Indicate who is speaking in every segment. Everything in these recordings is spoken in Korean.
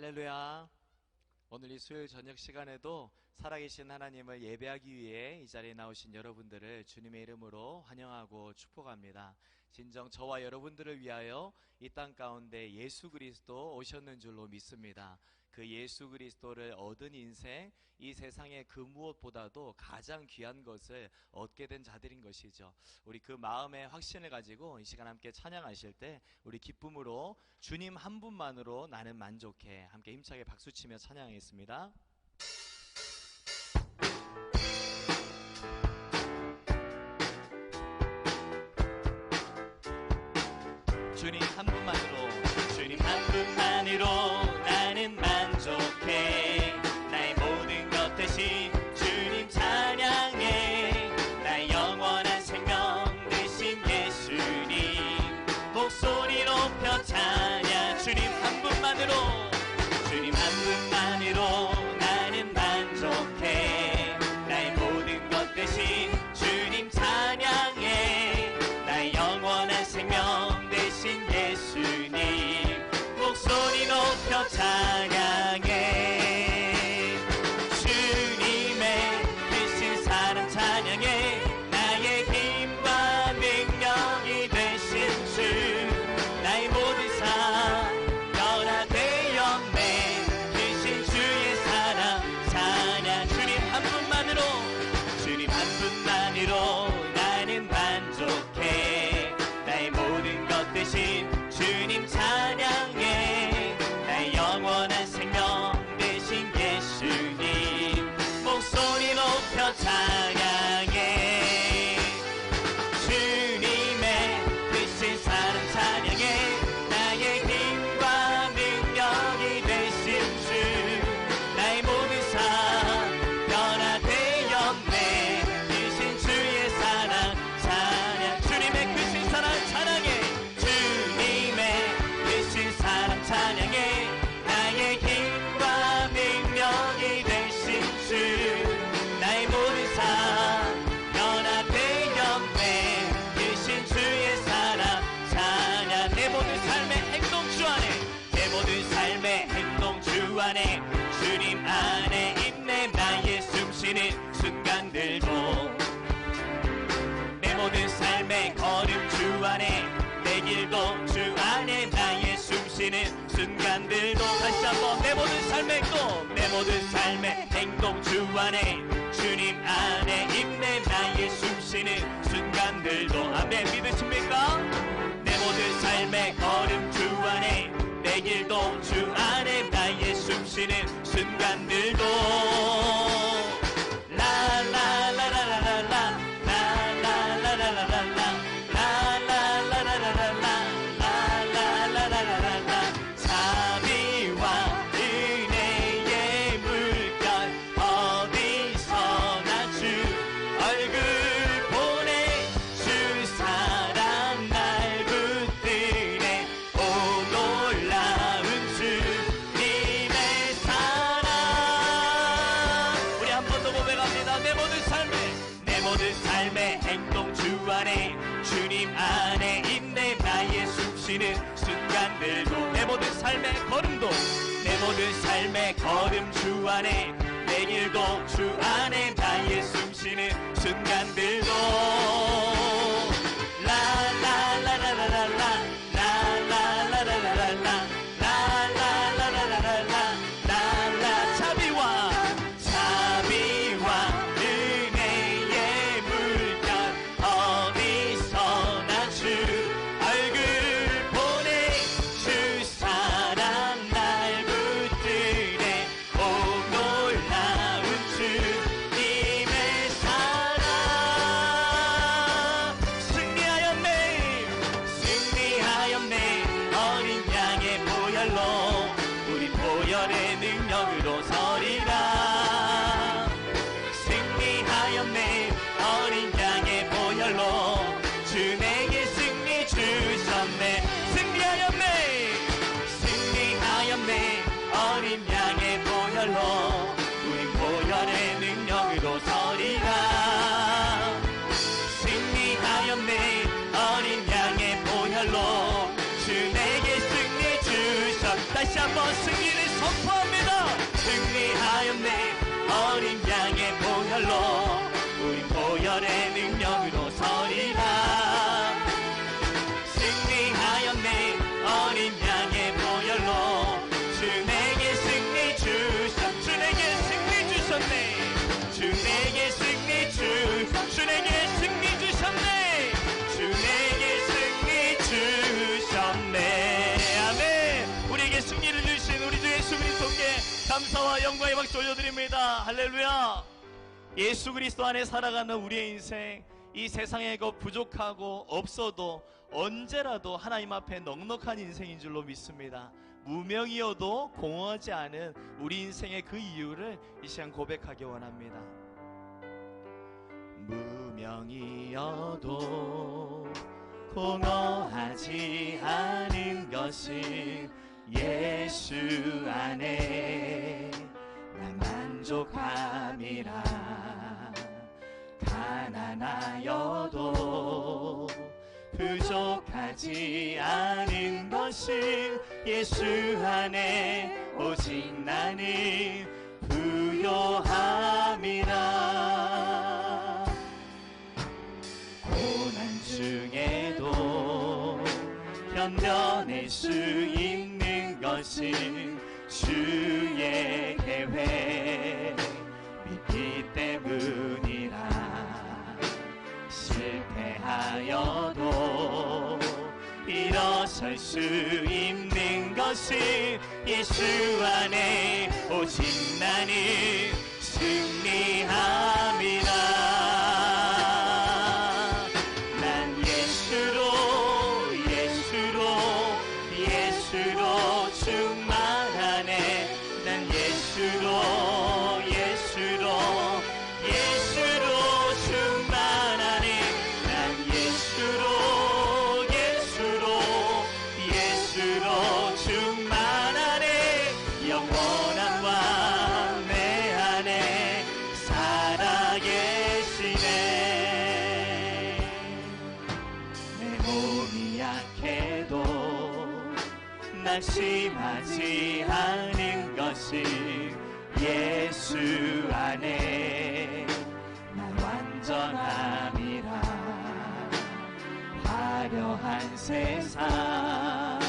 Speaker 1: 할렐루야. 오늘 이 수요일 저녁 시간에도 살아계신 하나님을 예배하기 위해 이 자리에 나오신 여러분들을 주님의 이름으로 환영하고 축복합니다. 진정 저와 여러분들을 위하여 이 땅 가운데 예수 그리스도 오셨는 줄로 믿습니다. 그 예수 그리스도를 얻은 인생, 이 세상의 그 무엇보다도 가장 귀한 것을 얻게 된 자들인 것이죠. 우리 그 마음의 확신을 가지고 이 시간 함께 찬양하실 때 우리 기쁨으로 주님 한 분만으로 나는 만족해. 함께 힘차게 박수치며 찬양하겠습니다. 주님 한 분만으로 숨쉬는 순간들도 다시 한번 내 모든 삶의 행동 내 모든 삶의 행동 주 안에 주님 안에 있네 나의 숨쉬는 순간들도 아멘 믿으십니까? 내 모든 삶의 걸음 주 안에 내 길도 주 안에 나의 숨쉬는 순간들도 숨쉬는 순간들도 내 모든 삶의 걸음도 내 모든 삶의 걸음 주 안에 내 길도 주 안에 나의 숨쉬는 순간들도 보혈로 우리 보혈의 능력으로 서리라. 승리하였네 어린 양의 보혈로. 주 내게 승리 주셨 주 내게 승리 주셨네. 주 내게 승리 주, 주 내게 승리 주셨네. 주 내게 승리 주셨네. 아멘. 우리에게 승리를 주신 우리 주 예수 그리스도께 감사와 영광의 박수 올려드립니다. 할렐루야 예수 그리스도 안에 살아가는 우리의 인생 이 세상에 것 부족하고 없어도 언제라도 하나님 앞에 넉넉한 인생인 줄로 믿습니다. 무명이어도 공허하지 않은 우리 인생의 그 이유를 이 시간 고백하기 원합니다. 무명이어도 공허하지 않은 것이 예수 안에 난 만족함이라 가난하여도 부족하지 않은 것이 예수 안에 오직 나는 부요함이라. 고난 중에도 견뎌낼 수 있는 것이 실패하여도 일어설 수 있는 것이 예수 안에 오직 나는 승리함이라 낙심하지 않은 것이 예수 안에 난 완전함이라. 화려한 세상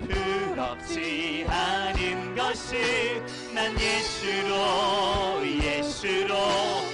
Speaker 1: 부럽지 않은 것이 난 예수로 예수로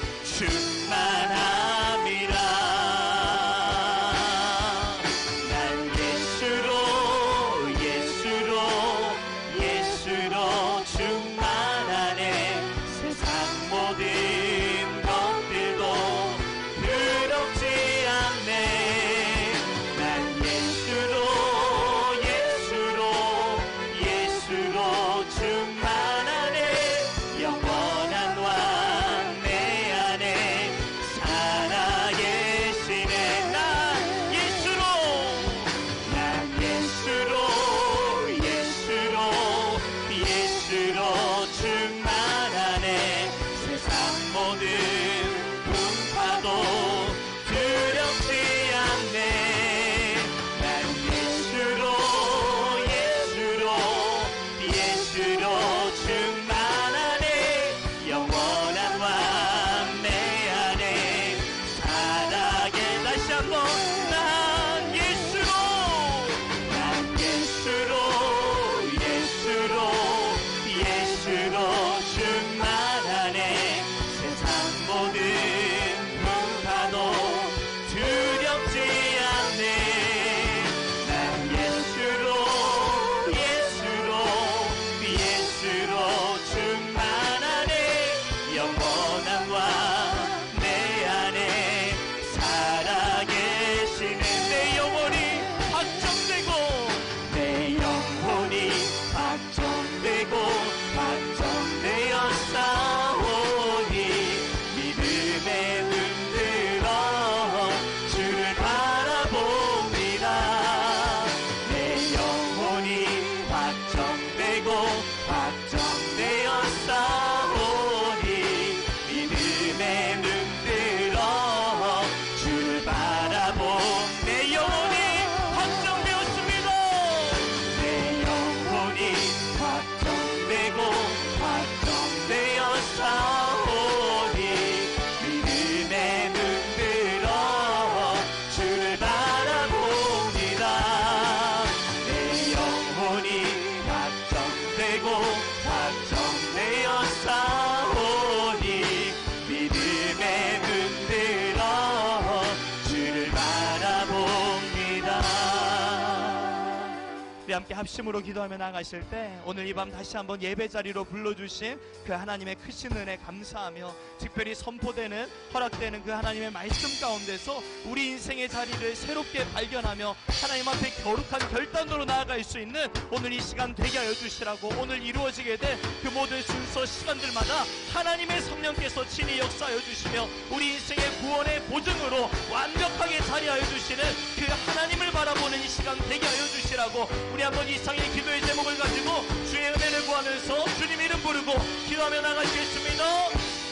Speaker 1: 함께 합심으로 기도하며 나가실 때 오늘 이 밤 다시 한번 예배 자리로 불러주신 그 하나님의 크신 은혜 감사하며 특별히 선포되는 허락되는 그 하나님의 말씀 가운데서 우리 인생의 자리를 새롭게 발견하며 하나님 앞에 거룩한 결단으로 나아갈 수 있는 오늘 이 시간 되게 하여 주시라고 오늘 이루어지게 될그 모든 순서 시간들마다 하나님의 성령께서 친히 역사하여 주시며 우리 인생의 구원의 보증으로 완벽하게 자리하여 주시는 그 하나님을 바라보는 이 시간 되게 하여 주시라고 우리 한번 이상의 기도의 제목을 가지고 주의 은혜를 구하면서 주님 이름 부르고 기도하며 나가시겠습니다.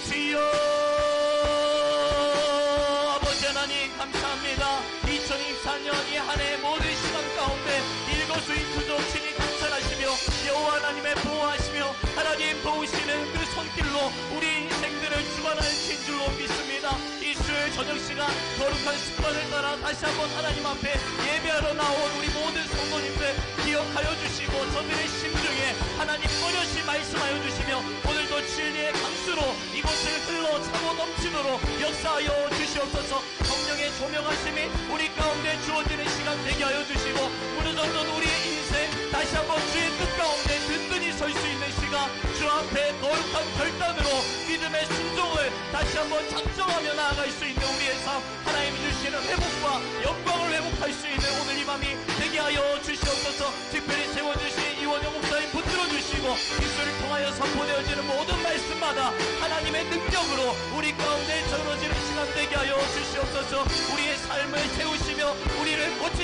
Speaker 1: 주여 아버지 하나님 감사합니다. 2024년 이 한해 모든 시간 가운데 일거수일투족 친히 감찰하시며 여호와 하나님의 보호하시며 하나님 도우시는 그 손길로 우리 인생들을 주관하신 줄로 믿습니다. 이 수요일 저녁 시간 거룩한 습관을 다시 한번 하나님 앞에 예배하러 나온 우리 모든 성도님들 기억하여 주시고 저들의 심중에 하나님 어려시 말씀하여 주시며 오늘도 진리의 강수로 이곳을 흘러 차고 넘치도록 역사하여 주시옵소서. 성령의 조명하심이 우리 가운데 주어지는 시간 되게 하여 주시고 무너졌던 우리의 인생 다시 한번 주의 뜻 가운데 앞에 거룩한 결단으로 믿음의 순종을 다시 한번 작정하며 나아갈 수 있는 우리의 삶 하나님이 주시는 회복과 영광을 회복할 수 있는 오늘 이 밤이 되게 하여 주시옵소서. 특별히 세워주신 이원영 목사님 붙들어 주시고 입술을 통하여 선포되어지는 모든 말씀마다 하나님의 능력으로 우리 가운데 전어지는 시간 되게 하여 주시옵소서. 우리의 삶을 세우시며 우리를 고치